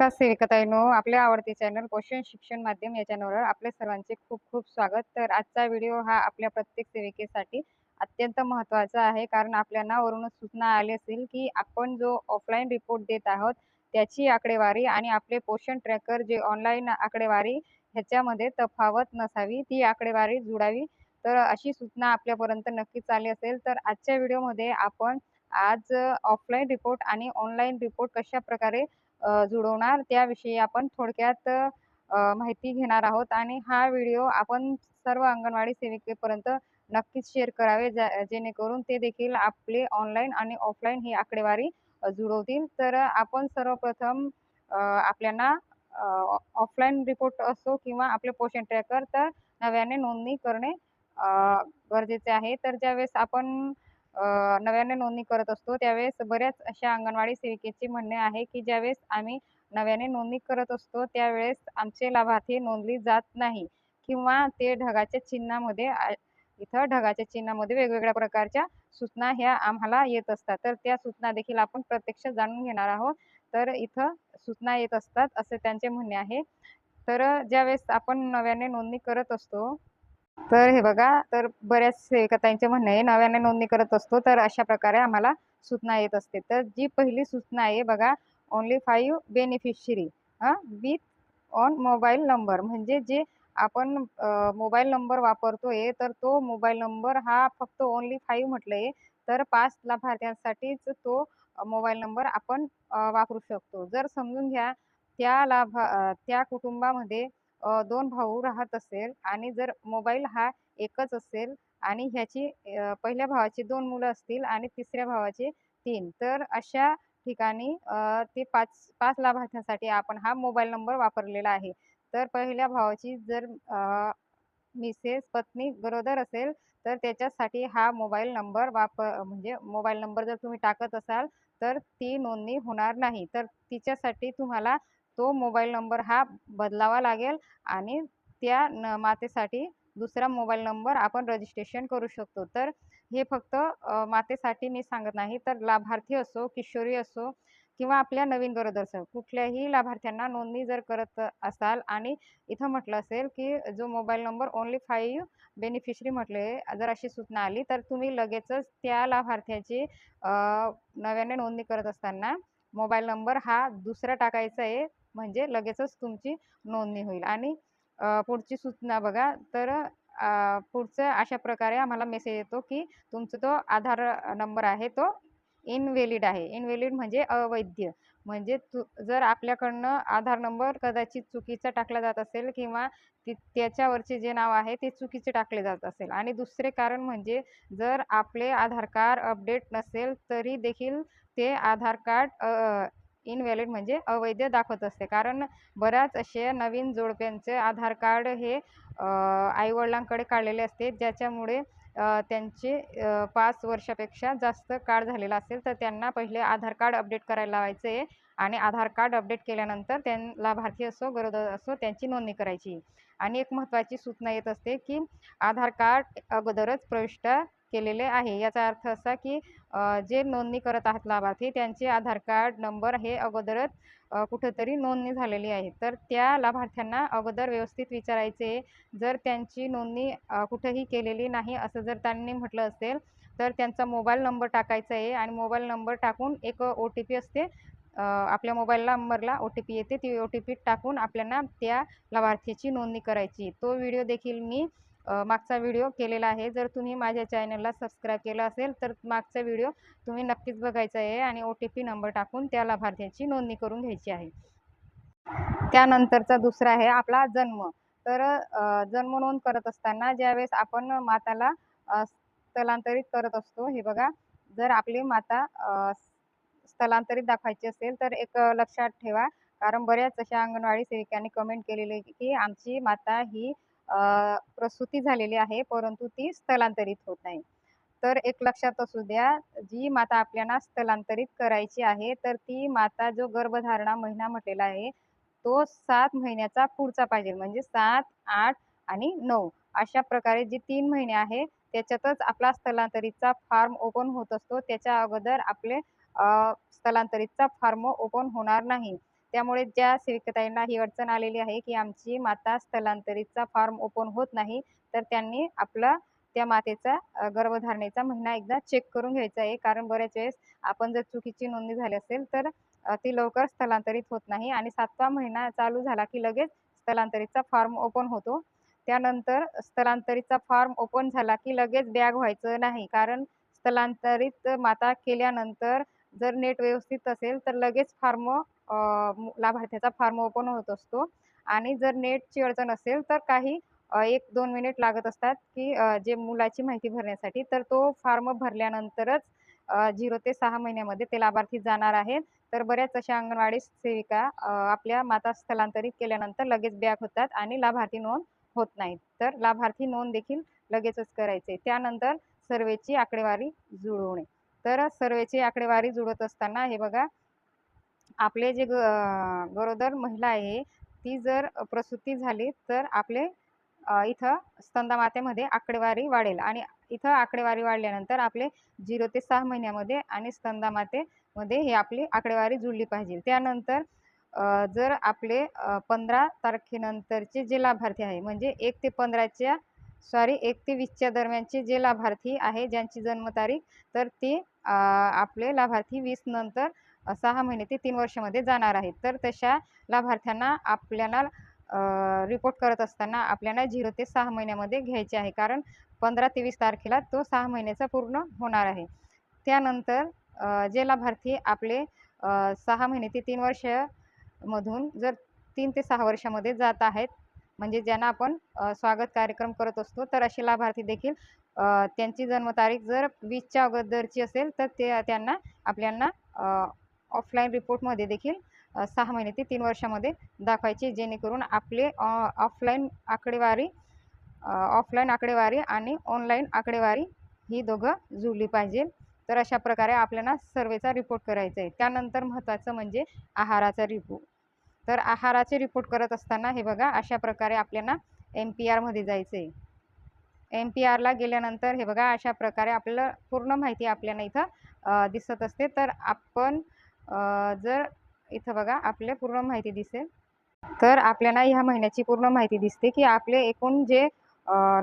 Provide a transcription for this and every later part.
नमस्कार सेविकाताईंनो आपले आवडते चॅनल पोषण शिक्षण माध्यम या चॅनलवर आपल्या सर्वांचे खूप खूप स्वागत. तर आजचा व्हिडिओ हा आपल्या प्रत्येक सेविकेसाठी अत्यंत महत्त्वाचा आहे. कारण आपल्याला वरूनच सूचना आली असेल की आपण जो ऑफलाईन रिपोर्ट देत आहोत त्याची आकडेवारी आणि आपले पोषण ट्रॅकर जे ऑनलाईन आकडेवारी ह्याच्यामध्ये तफावत नसावी ती आकडेवारी जुळावी तर अशी सूचना आपल्यापर्यंत नक्कीच आली असेल. तर आजच्या व्हिडिओमध्ये आपण आज ऑफलाईन रिपोर्ट आणि ऑनलाईन रिपोर्ट कशा प्रकारे जुळवणार त्याविषयी आपण थोडक्यात माहिती घेणार आहोत आणि हा व्हिडिओ आपण सर्व अंगणवाडी सेविकेपर्यंत नक्कीच शेअर करावे जेणेकरून ते देखील आपले ऑनलाईन आणि ऑफलाईन ही आकडेवारी जुळवतील. तर आपण सर्वप्रथम आपल्याला ऑफलाईन रिपोर्ट असो किंवा आपले पोषण ट्रॅकर तर नव्याने नोंदणी करणे गरजेचे आहे. तर ज्यावेळेस आपण नव्याने नोंदणी करत असतो. त्यावेळेस बऱ्याच अशा अंगणवाडी सेविकेचे म्हणणे आहे की ज्यावेळेस आम्ही नव्याने नोंदणी करत असतो त्यावेळेस आमचे लाभार्थी नोंदली जात नाही किंवा ते ढगाच्या चिन्हामध्ये इथं ढगाच्या चिन्हामध्ये वेगवेगळ्या प्रकारच्या सूचना ह्या आम्हाला येत असतात. तर त्या सूचना देखील आपण प्रत्यक्ष जाणून घेणार आहोत. तर इथं सूचना येत असतात असे त्यांचे म्हणणे आहे. तर ज्यावेळेस आपण नव्याने नोंदणी करत असतो तर हे बघा तर बऱ्याच सेविकाताईंचे म्हणणं आहे नव्याने नोंदणी करत असतो तर अशा प्रकारे आम्हाला सूचना येत असते. तर जी पहिली सूचना आहे बघा ओनली फाईव्ह बेनिफिशरी हां? विथ ऑन मोबाईल नंबर म्हणजे जे आपण मोबाईल नंबर वापरतोय तर तो मोबाईल नंबर हा फक्त ओनली फाईव्ह म्हटलं आहे. तर पाच लाभार्थ्यांसाठीच तो मोबाईल नंबर आपण वापरू शकतो. जर समजून घ्या त्या लाभा त्या कुटुंबामध्ये दोन भाऊ राहत असेल आणि जर मोबाईल हा एकच असेल आणि ह्याची पहिल्या भावाची दोन मुलं असतील आणि तिसऱ्या भावाचे तीन तर अशा ठिकाणी ते पाच पाच लाभार्थ्यांसाठी आपण हा मोबाईल नंबर वापरलेला आहे. तर पहिल्या भावाची जर मिसेस पत्नी गरोदर असेल तर त्याच्यासाठी हा मोबाईल नंबर वापर म्हणजे मोबाईल नंबर जर तुम्ही टाकत असाल तर ती नोंदणी होणार नाही. तर तिच्यासाठी तुम्हाला तो मोबाईल नंबर हा बदलावा लागेल आणि त्या न मातेसाठी दुसरा मोबाईल नंबर आपण रजिस्ट्रेशन करू शकतो. तर हे फक्त मातेसाठी मी सांगत नाही तर लाभार्थी असो किशोरी असो किंवा आपल्या नवीन गरोदर असो कुठल्याही लाभार्थ्यांना नोंदणी जर करत असाल आणि इथं म्हटलं असेल की जो mobile number only five beneficiary म्हटले जर अशी सूचना आली तर तुम्ही लगेचच त्या लाभार्थ्याची नव्याने नोंदणी करत असताना मोबाईल नंबर हा दुसरा टाकायचा आहे. म्हणजे लगेचच तुमची नोंदणी होईल. आणि पुढची सूचना बघा तर पुढचं अशा प्रकारे आम्हाला मेसेज येतो की तुमचा तो आधार नंबर आहे तो इनव्हॅलिड आहे. इनव्हॅलिड म्हणजे अवैध. म्हणजे तू जर आपल्याकडनं आधार नंबर कदाचित चुकीचा टाकला जात असेल किंवा ती त्याच्यावरचे जे नाव आहे ते चुकीचे टाकले जात असेल. आणि दुसरे कारण म्हणजे जर आपले आधार कार्ड अपडेट नसेल तरी देखील ते आधार कार्ड इनव्हॅलिड म्हणजे अवैध दाखवत असते. कारण बऱ्याच असे नवीन जोडप्यांचे आधार कार्ड हे आईवडिलांकडे काढलेले असते. ज्याच्यामुळे त्यांचे पाच वर्षापेक्षा जास्त काळ झालेला असेल तर त्यांना पहिले आधार कार्ड अपडेट करायला लावायचं आहे आणि आधार कार्ड अपडेट केल्यानंतर त्यां लाभार्थी असो गरोदर असो त्यांची नोंदणी करायची. आणि एक महत्त्वाची सूचना येत असते की आधार कार्ड अगोदरच प्रविष्ट केलेले आहे. याचा अर्थ असा की जे नोंदणी करत आहात लाभार्थी त्यांचे आधार कार्ड नंबर हे अगोदरच कुठंतरी नोंदणी झालेली आहे. तर त्या लाभार्थ्यांना अगोदर व्यवस्थित विचारायचे जर त्यांची नोंदणी कुठंही केलेली नाही असं जर त्यांनी म्हटलं असेल तर त्यांचा मोबाईल नंबर टाकायचा आहे आणि मोबाईल नंबर टाकून एक ओ टी पी असते आपल्या मोबाईल नंबरला ओ टी पी येते ती ओ टी पी टाकून आपल्याला त्या लाभार्थीची नोंदणी करायची. तो व्हिडिओ देखील मी मागचा व्हिडिओ केलेला आहे. जर तुम्ही माझ्या चॅनलला सबस्क्राईब केलं असेल तर मागचा व्हिडिओ तुम्ही नक्कीच बघायचा आहे आणि ओ टी पी नंबर टाकून त्या लाभार्थ्याची नोंदणी करून घ्यायची आहे. त्यानंतरचा दुसरा आहे आपला जन्म. तर जन्म नोंद करत असताना ज्यावेळेस आपण माताला स्थलांतरित करत असतो हे बघा. जर आपली माता स्थलांतरित दाखवायची असेल तर एक लक्षात ठेवा. कारण बऱ्याच अशा अंगणवाडी सेविकांनी कमेंट केलेली की आमची माता ही प्रसूती झालेली आहे परंतु ती स्थलांतरित होत नाही. तर एक लक्षात असू द्या जी माता आपल्याला स्थलांतरित करायची आहे तर ती माता जो गर्भधारणा महिना म्हटलेला आहे तो सात महिन्याचा पुढचा पाहिजे म्हणजे सात आठ आणि नऊ. अशा प्रकारे जे तीन महिने आहे त्याच्यातच आपला स्थलांतरितचा फॉर्म ओपन होत असतो. त्याच्या अगोदर आपले स्थलांतरितचा फॉर्म ओपन होणार नाही. त्यामुळे ज्या सेविकाताईंना ही अडचण आलेली आहे की आमची माता स्थलांतरितचा फॉर्म ओपन होत नाही तर त्यांनी आपला त्या मातेचा गर्भधारणेचा महिना एकदा चेक करून घ्यायचा आहे. कारण बऱ्याच वेळेस आपण जर चुकीची नोंदणी झाली असेल तर ती लवकर स्थलांतरित होत नाही आणि सातवा महिना चालू झाला की लगेच स्थलांतरितचा फॉर्म ओपन होतो. त्यानंतर स्थलांतरितचा फॉर्म ओपन झाला की लगेच बॅग व्हायचं नाही. कारण स्थलांतरित माता केल्यानंतर जर नेट व्यवस्थित असेल तर लगेच फॉर्म लाभार्थ्याचा फॉर्म ओपन होत असतो. आणि जर नेटची अडचण असेल तर काही एक दोन मिनिट लागत असतात की जे मुलाची माहिती भरण्यासाठी तर तो फॉर्म भरल्यानंतरच झिरो ते सहा महिन्यामध्ये ते लाभार्थी जाणार आहेत तर बऱ्याच अशा अंगणवाडी सेविका आपल्या माता स्थलांतरित केल्यानंतर लगेच बॅक होतात आणि लाभार्थी नोंद होत नाहीत. तर लाभार्थी नोंद देखील लगेचच करायचे. त्यानंतर सर्वेची आकडेवारी जुळवणे. तर सर्वेची आकडेवारी जुळवत असताना हे बघा आपले जे ग गरोदर महिला आहे ती जर प्रसूती झाली तर आपले इथं स्तनदामातेमध्ये आकडेवारी वाढेल. आणि इथं आकडेवारी वाढल्यानंतर आपले झिरो ते सहा महिन्यामध्ये आणि स्तनदामातेमध्ये हे आपली आकडेवारी जुळली पाहिजे. त्यानंतर जर आपले पंधरा तारखेनंतरचे जे लाभार्थी आहे म्हणजे एक ते पंधराच्या सॉरी एक ते वीसच्या दरम्यानचे जे लाभार्थी आहे ज्यांची जन्मतारीख तर ते आपले लाभार्थी वीस नंतर सहा महिने ते तीन वर्षामध्ये जाणार आहेत तर तशा लाभार्थ्यांना आपल्याला रिपोर्ट करत असताना आपल्याला झिरो ते सहा महिन्यामध्ये घ्यायचे आहे. कारण पंधरा ते वीस तारखेला तो सहा महिन्याचा पूर्ण होणार आहे. त्यानंतर जे लाभार्थी आपले सहा महिने ते तीन वर्षमधून जर तीन ते सहा वर्षामध्ये जात आहेत म्हणजे ज्यांना आपण स्वागत कार्यक्रम करत असतो तर असे लाभार्थी देखील त्यांची जन्मतारीख जर वीसच्या अगोदरची असेल तर ते त्यांना आपल्याला ऑफलाईन रिपोर्टमध्ये देखील सहा महिने ते तीन वर्षामध्ये दाखवायचे जेणेकरून आपले ऑफलाईन आकडेवारी ऑफलाईन आकडेवारी आणि ऑनलाईन आकडेवारी ही दोघं जुळली पाहिजे. तर अशा प्रकारे आपल्याला सर्वेचा रिपोर्ट करायचा आहे त्यानंतर महत्त्वाचं म्हणजे आहाराचा रिपोर्ट तर आहाराचे रिपोर्ट करत असताना हे बघा अशा प्रकारे आपल्याला एम पी आरमध्ये जायचं आहे एम पी आरला गेल्यानंतर हे बघा अशा प्रकारे आपल्याला पूर्ण माहिती आपल्याला इथं दिसत असते. तर आपण जर इथं बघा आपले पूर्ण माहिती दिसेल. तर आपल्याला ह्या महिन्याची पूर्ण माहिती दिसते की आपले एकूण जे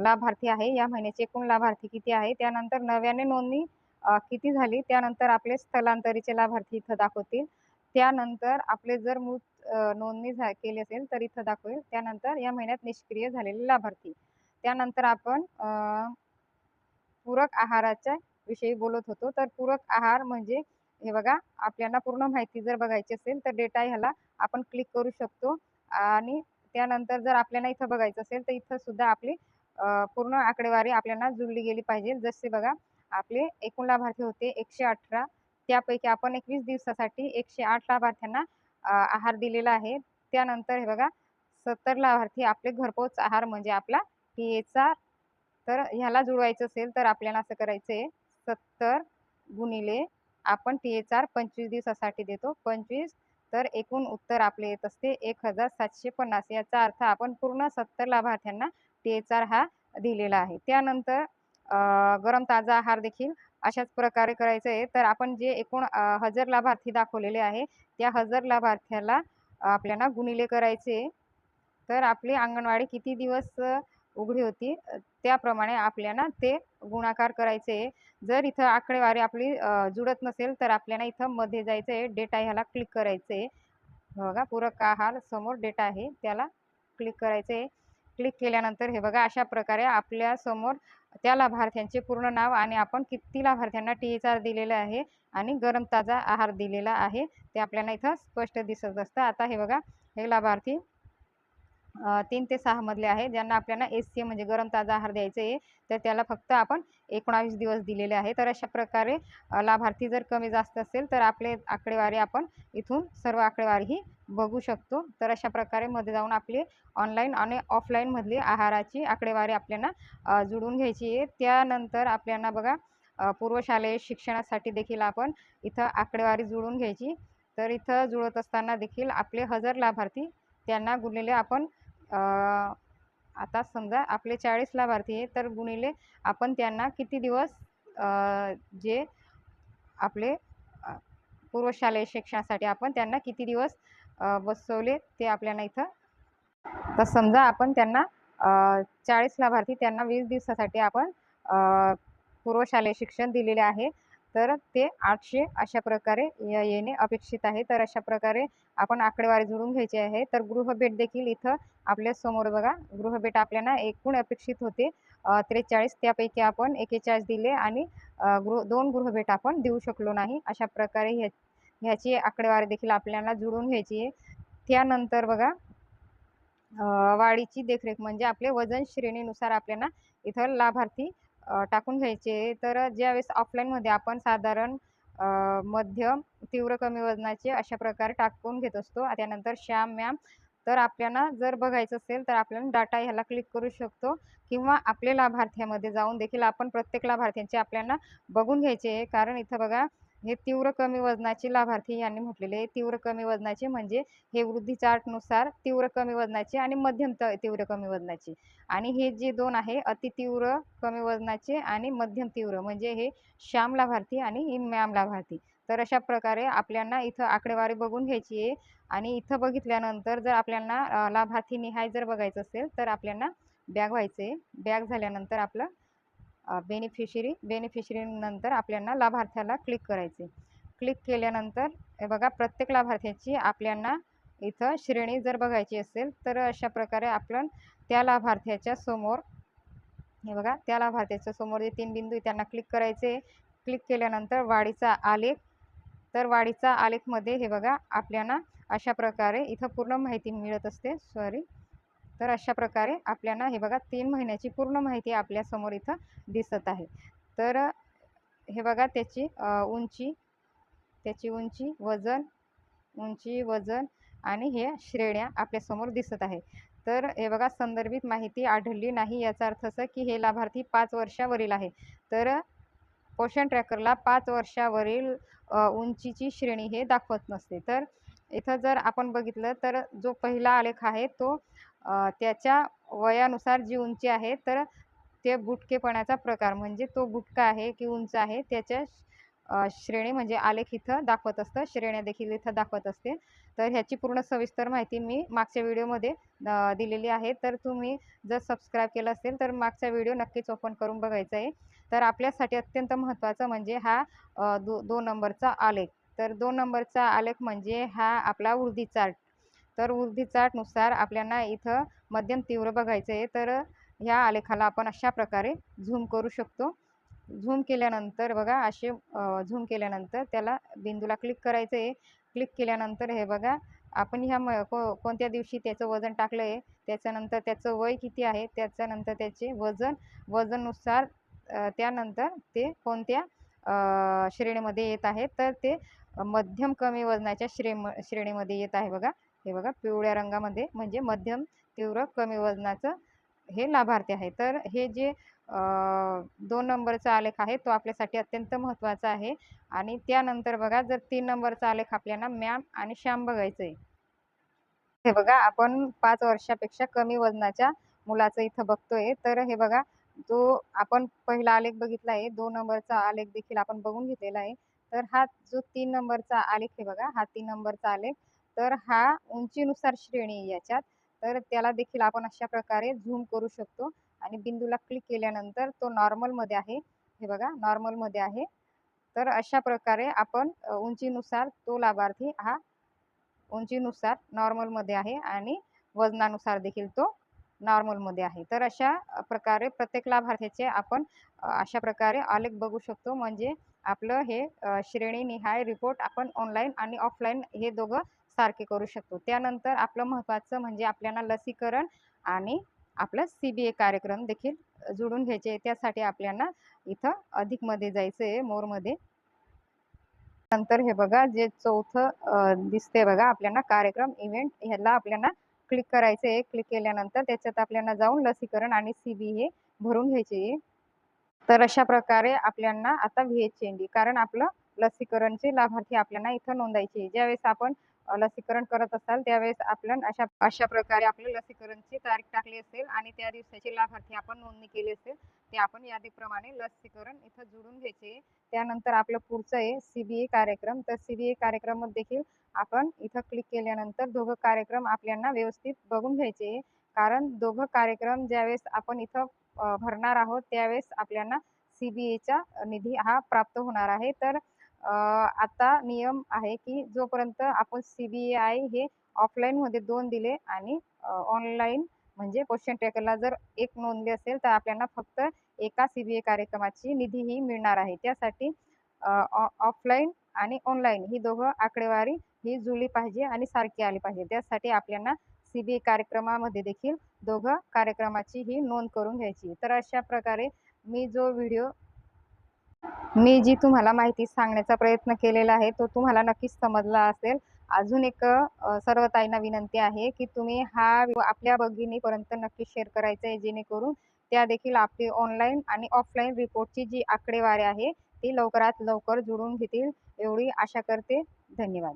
लाभार्थी आहे या महिन्याचे एकूण लाभार्थी किती आहे? त्यानंतर नव्याने नोंदणी किती झाली? त्यानंतर आपले स्थलांतरीचे लाभार्थी इथं दाखवतील. त्यानंतर आपले जर मृत नोंदणी झा केली असेल तर इथं दाखवेल. त्यानंतर या महिन्यात निष्क्रिय झालेले लाभार्थी. त्यानंतर आपण पूरक आहाराच्या विषयी बोलत होतो. तर पूरक आहार म्हणजे हे बघा आपल्याला पूर्ण माहिती जर बघायची असेल तर डेटा ह्याला आपण क्लिक करू शकतो. आणि त्यानंतर जर आपल्याला इथं बघायचं असेल तर इथं सुद्धा आपली पूर्ण आकडेवारी आपल्याला जुळली गेली पाहिजे. जसे बघा आपले एकूण लाभार्थी होते एकशे अठरा. त्यापैकी आपण एकवीस दिवसासाठी एकशे आठ लाभार्थ्यांना आहार दिलेला आहे. त्यानंतर हे बघा सत्तर लाभार्थी आपले घरपोच आहार म्हणजे आपला पी एचा तर ह्याला जुळवायचं असेल तर आपल्याला असं करायचं आहे सत्तर गुणिले आपण टी एच आर पंचवीस दिवसासाठी देतो. पंचवीस तर एकूण उत्तर आपले येत असते एक हजार सातशे पन्नास. याचा अर्थ आपण पूर्ण सत्तर लाभार्थ्यांना टी एच आर हा दिलेला आहे. त्यानंतर गरम ताजा आहार देखील अशाच प्रकारे करायचं आहे. तर आपण जे एकूण हजर लाभार्थी दाखवलेले आहे त्या हजर लाभार्थ्याला आपल्याला गुणिले करायचे. तर आपली अंगणवाडी किती दिवस उघडी होती? त्याप्रमाणे आपल्याला ते गुणाकार करायचे. आहे जर इथं आकडेवारी आपली जुळत नसेल तर आपल्याला इथं मध्ये जायचं आहे डेटा ह्याला क्लिक करायचं आहे बघा पूरक आहार समोर डेटा आहे त्याला क्लिक करायचं आहे क्लिक केल्यानंतर हे बघा अशा प्रकारे आपल्यासमोर त्या लाभार्थ्यांचे पूर्ण नाव आणि आपण किती लाभार्थ्यांना टी एच आर दिलेला आहे आणि गरम ताजा आहार दिलेला आहे ते आपल्याला इथं स्पष्ट दिसत असतं. आता हे बघा हे लाभार्थी तीन ते सहा मधले आहे. ज्यांना आपल्याला एस सी म्हणजे गरम ताजा आहार द्यायचा आहे तर त्याला फक्त आपण एकोणावीस दिवस दिलेले आहे. तर अशा प्रकारे लाभार्थी जर कमी जास्त असेल तर आपले आकडेवारी आपण इथून सर्व आकडेवारी ही बघू शकतो. तर अशा प्रकारे मध्ये जाऊन आपली ऑनलाईन आणि ऑफलाईनमधली आहाराची आकडेवारी आपल्याला अ, जुळवून घ्यायची आहे. त्यानंतर आपल्याला बघा पूर्वशालेय शिक्षणासाठी देखील आपण इथं आकडेवारी जुळवून घ्यायची. तर इथं जुळत असताना देखील आपले हजर लाभार्थी त्यांना गुणलेले आपण आता समजा आपले चाळीस लाभार्थी आहे तर गुणिले आपण त्यांना किती दिवस जे आपले पूर्वशालेय शिक्षणासाठी आपण त्यांना किती दिवस बसवले ते आपल्याला इथं? तर समजा आपण त्यांना चाळीस लाभार्थी त्यांना वीस दिवसासाठी आपण पूर्वशालेय शिक्षण दिलेले आहे. तर ते आठशे अशा प्रकारे येणे अपेक्षित आहे. तर अशा प्रकारे आपण आकडेवारी जुळून घ्यायची आहे. तर गृहभेट देखील इथं आपल्यासमोर बघा. गृहभेट आपल्याला एकूण अपेक्षित होते. त्रेचाळीस. त्यापैकी आपण एकेचाळीस दिले आणि गृह दोन गृहभेट आपण देऊ शकलो नाही. अशा प्रकारे ह्या ह्याची आकडेवारी देखील आपल्याला जुळवून घ्यायची आहे. त्यानंतर बघा वाढीची देखरेख म्हणजे आपले वजन श्रेणीनुसार आपल्याला इथं लाभार्थी टाकून घ्यायचे. तर ज्यावेळेस ऑफलाईनमध्ये आपण साधारण मध्य मध्यम तीव्र कमी वजनाचे अशा प्रकारे टाकून घेत असतो. त्यानंतर श्याम मॅम तर आपल्याला जर बघायचं असेल तर आपल्याला डाटा ह्याला क्लिक करू शकतो. किंवा आपले लाभार्थ्यामध्ये जाऊन देखील आपण प्रत्येक लाभार्थ्यांचे आपल्याला बघून घ्यायचे. आहे कारण इथं बघा हे तीव्र कमी वजनाचे लाभार्थी यांनी म्हटलेले तीव्र कमी वजनाचे म्हणजे हे वृद्धी चार्टनुसार तीव्र कमी वजनाचे आणि मध्यम त तीव्र कमी वजनाचे. आणि हे जे दोन आहे अति तीव्र कमी वजनाचे आणि मध्यम तीव्र म्हणजे हे श्याम लाभार्थी आणि ही मॅम लाभार्थी. तर अशा प्रकारे आपल्याला इथं आकडेवारी बघून घ्यायची आहे. आणि इथं बघितल्यानंतर जर आपल्याला लाभार्थी निहाय जर बघायचं असेल तर आपल्याला बॅग व्हायचे बॅग झाल्यानंतर आपलं बेनिफिशरी बेनिफिशरीनंतर आपल्याला लाभार्थ्याला क्लिक करायचे. क्लिक केल्यानंतर हे बघा प्रत्येक लाभार्थ्याची आपल्याला इथं श्रेणी जर बघायची असेल तर अशा प्रकारे आपण त्या लाभार्थ्याच्या समोर हे बघा त्या लाभार्थ्याच्या समोर जे तीन बिंदू त्यांना क्लिक करायचे. क्लिक केल्यानंतर वाढीचा आलेख तर वाढीचा आलेखमध्ये हे बघा आपल्याला अशा प्रकारे इथं पूर्ण माहिती मिळत असते. सॉरी तर अशा प्रकारे आपल्याला हे बघा तीन महिन्याची पूर्ण माहिती आपल्यासमोर इथं दिसत आहे. तर हे बघा त्याची उंची त्याची उंची वजन उंची वजन आणि हे श्रेण्या आपल्यासमोर दिसत आहे. तर हे बघा संदर्भित माहिती आढळली नाही याचा अर्थ असं की हे लाभार्थी पाच वर्षावरील आहे. तर पोषण ट्रॅकरला पाच वर्षावरील उंचीची श्रेणी हे दाखवत नसते. तर इथं जर आपण बघितलं तर जो पहिला आलेख आहे तो त्याच्या वयानुसार जी उंची आहे तर ते बुटकेपणाचा प्रकार म्हणजे तो बुटका आहे की उंच आहे त्याच्या श्रेणी म्हणजे आलेख इथं दाखवत असतं श्रेण्या देखील इथं दाखवत असते. तर ह्याची पूर्ण सविस्तर माहिती मी मागच्या व्हिडिओमध्ये दिलेली आहे. तर तुम्ही जर सबस्क्राईब केलं असेल तर मागचा व्हिडिओ नक्कीच ओपन करून बघायचा आहे. तर आपल्यासाठी अत्यंत महत्त्वाचं म्हणजे हा दो दोन नंबरचा आलेख. तर दोन नंबरचा आलेख म्हणजे हा आपला वृद्धी चार्ट. तर वृद्धी चार्टनुसार आपल्याला इथं मध्यम तीव्र बघायचं आहे. तर ह्या आलेखाला आपण अशा प्रकारे झूम करू शकतो. झूम केल्यानंतर बघा असे झूम केल्यानंतर त्याला बिंदूला क्लिक करायचं आहे. क्लिक केल्यानंतर हे बघा आपण ह्या म को कोणत्या दिवशी त्याचं वजन टाकलं आहे त्याच्यानंतर त्याचं वय किती आहे त्याच्यानंतर त्याचे वजन वजननुसार त्यानंतर ते कोणत्या श्रेणीमध्ये येत आहे तर ते मध्यम कमी वजनाच्या श्रेम श्रेणीमध्ये येत आहे बघा. हे बघा पिवळ्या रंगामध्ये म्हणजे मध्यम तीव्र कमी वजनाचं हे लाभार्थी आहे. तर हे जे दोन नंबरचा आलेख आहे तो आपल्यासाठी अत्यंत महत्त्वाचा आहे. आणि त्यानंतर बघा जर तीन नंबरचा आलेख आपल्याला मॅम आणि श्याम बघायचं आहे हे बघा आपण पाच वर्षापेक्षा कमी वजनाच्या मुलाचं इथं बघतोय. तर हे बघा जो आपण पहिला आलेख बघितला आहे दोन नंबरचा आलेख देखील आपण बघून घेतलेला आहे. तर हा जो तीन नंबरचा आलेख आहे बघा हा तीन नंबरचा आलेख. तर हा उंचीनुसार श्रेणी याच्यात. तर त्याला देखील आपण अशा प्रकारे झूम करू शकतो. आणि बिंदूला क्लिक केल्यानंतर तो नॉर्मलमध्ये आहे. हे बघा नॉर्मलमध्ये आहे. तर अशा प्रकारे आपण उंचीनुसार तो लाभार्थी हा उंचीनुसार नॉर्मलमध्ये आहे आणि वजनानुसार देखील तो नॉर्मलमध्ये आहे. तर अशा प्रकारे प्रत्येक लाभार्थ्याचे आपण अशा प्रकारे आलेख बघू शकतो. म्हणजे आपलं हे श्रेणीनिहाय रिपोर्ट आपण ऑनलाईन आणि ऑफलाईन हे दोघं सारखे करू शकतो. त्यानंतर आपलं महत्त्वाचं म्हणजे आपल्याला लसीकरण आणि आपलं सी बी ए कार्यक्रम देखील जुळून घ्यायचे. त्यासाठी आपल्याला इथं अधिकमध्ये जायचं आहे मोरमध्ये नंतर हे बघा जे चौथं दिसते बघा आपल्याला कार्यक्रम इव्हेंट ह्याला आपल्याला क्लिक करायचं आहे क्लिक केल्यानंतर त्याच्यात आपल्याला जाऊन लसीकरण आणि सी बी हे भरून घ्यायचे. आहे तर अशा प्रकारे आपल्यांना आता व्ही एच एन डी कारण आपलं लसीकरणचे लाभार्थी आपल्याला इथं नोंदायचे. ज्यावेळेस आपण लसीकरण करत असाल त्यावेळेस आपण अशा अशा प्रकारे आपल्या लसीकरणची तारीख टाकली असेल आणि त्या दिवसाचे लाभार्थी आपण नोंदणी केली असेल ते आपण यादीप्रमाणे लसीकरण इथं जोडून घ्यायचे. त्यानंतर आपलं पुढचं आहे सी कार्यक्रम. तर सी कार्यक्रम देखील आपण इथं क्लिक केल्यानंतर दोघं कार्यक्रम आपल्याला व्यवस्थित बघून घ्यायचे. कारण दोघं कार्यक्रम ज्यावेळेस आपण इथं भरणार आहोत त्यावेळेस आपल्याला सीबीएचा निधी हा प्राप्त होणार आहे. तर आता नियम आहे की जोपर्यंत आपण सीबीआय हे ऑफलाईनमध्ये दोन दिले आणि ऑनलाईन म्हणजे क्वेश्चन टॅकरला जर एक नोंदली असेल तर आपल्याला फक्त एका सीबीए कार्यक्रमाची निधी ही मिळणार आहे. त्यासाठी ऑफलाईन आणि ऑनलाईन ही दोघं आकडेवारी ही जुळली पाहिजे आणि सारखी आली पाहिजे. त्यासाठी आपल्याला सीबीए कार्यक्रमामध्ये देखील दोघं कार्यक्रमाची ही नोंद करून घ्यायची. तर अशा प्रकारे मी जो व्हिडिओ मी जी तुम्हाला माहिती सांगण्याचा प्रयत्न केलेला आहे तो तुम्हाला नक्कीच समजला असेल. अजून एक सर्व ताईंना विनंती आहे की तुम्ही हा आपल्या भगिनीपर्यंत नक्की शेअर करायचा आहे जेणेकरून त्या देखील आपली ऑनलाईन आणि ऑफलाईन रिपोर्टची जी आकडेवारी आहे ती लवकरात लवकर जुळून घेतील. एवढी आशा करते. धन्यवाद.